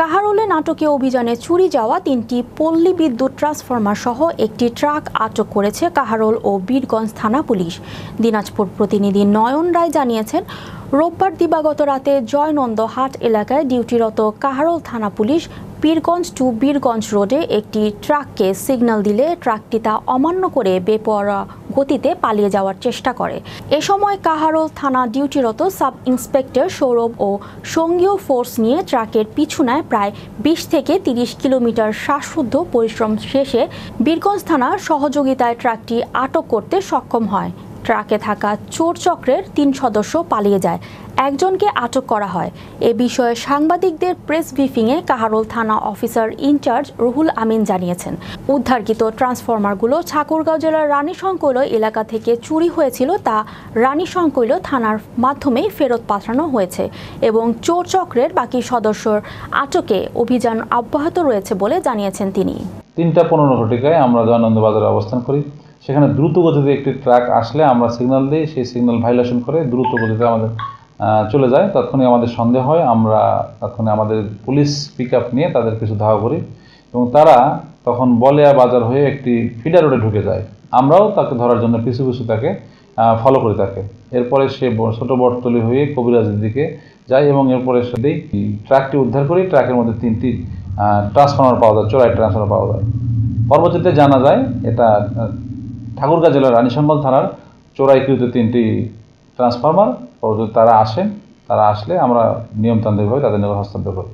কাহারোলে নাটকীয় অভিযানে চুরি যাওয়া তিনটি পল্লী বিদ্যুৎ ট্রান্সফরমার সহ একটি ট্রাক আটক করেছে কাহারোল ও বীরগঞ্জ থানা পুলিশ। দিনাজপুর প্রতিনিধি নয়ন রায় জানিয়েছেন, রোববার দিবাগত রাতে জয়নন্দ হাট এলাকায় ডিউটিরত কাহারোল থানা পুলিশ বীরগঞ্জ টু বীরগঞ্জ রোডে একটি ট্রাককে সিগন্যাল দিলে ট্রাকটি তা অমান্য করে বেপরোয়া গতিতে পালিয়ে যাওয়ার চেষ্টা করে। এ সময় কাহারোল থানা ডিউটিরত সাব ইন্সপেক্টর সৌরভ ও সঙ্গীয় ফোর্স নিয়ে ট্রাকের পিছু নেয় প্রায় বিশ থেকে তিরিশ কিলোমিটার শ্বাসরুদ্ধ পরিশ্রম শেষে বীরগঞ্জ থানার সহযোগিতায় ট্রাকটি আটক করতে সক্ষম হয়। ট্রাকে থাকা চোর চক্রের তিন সদস্য পালিয়ে যায়। একজনকে আটক করা হয়। এ বিষয়ে সাংবাদিকদের প্রেস ব্রিফিংয়ে কাহারোল থানা অফিসার ইনচার্জ রুহুল আমিন জানিয়েছেন। উদ্ধারকৃত ট্রান্সফরমারগুলো ঠাকুরগাঁও জেলার রানীশঙ্কৈল এলাকা থেকে চুরি হয়েছিল তা রানীশঙ্কৈল থানার মাধ্যমে ফেরত পাঠানো হয়েছে এবং চোর চক্রের বাকি সদস্যর আটকে অভিযান অব্যাহত রয়েছে বলে জানিয়েছেন তিনি। তিনটা পনেরো ঘটিকায় আমরা জয়ানন্দ বাজারে অবস্থান করি। সেখানে দ্রুত গতিতে একটি ট্রাক আসলে আমরা সিগন্যাল দিই, সেই সিগন্যাল ভাইলেশন করে দ্রুত গতিতে আমাদের চলে যায়। তখনই আমাদের সন্দেহ হয়, আমরা তখনই আমাদের পুলিশ পিক নিয়ে তাদের কিছু ধাওয়া করি এবং তারা তখন বলেয়া বাজার হয়ে একটি ফিডার রোডে ঢুকে যায়। আমরাও তাকে ধরার জন্য পিছু পিছু তাকে ফলো করি তাকে। এরপরে সে ছোট বটতলি হয়ে কবিরাজের দিকে যায় এবং এরপরে সেটাই ট্রাকটি উদ্ধার করি। ট্রাকের মধ্যে তিনটি ট্রান্সফর্মার পাওয়া যায়, চোরাই ট্রান্সফর্মার পাওয়া যায়। পরবর্তীতে জানা যায়, এটা ঠাকুরগাঁ জেলার রানীশঙ্গল থানার চোরাইকৃত তিনটি ট্রান্সফরমার। তারা আসেন, তারা আসলে আমরা নিয়মতান্ত্রিকভাবে তাদের নিকট হস্তান্তর করি।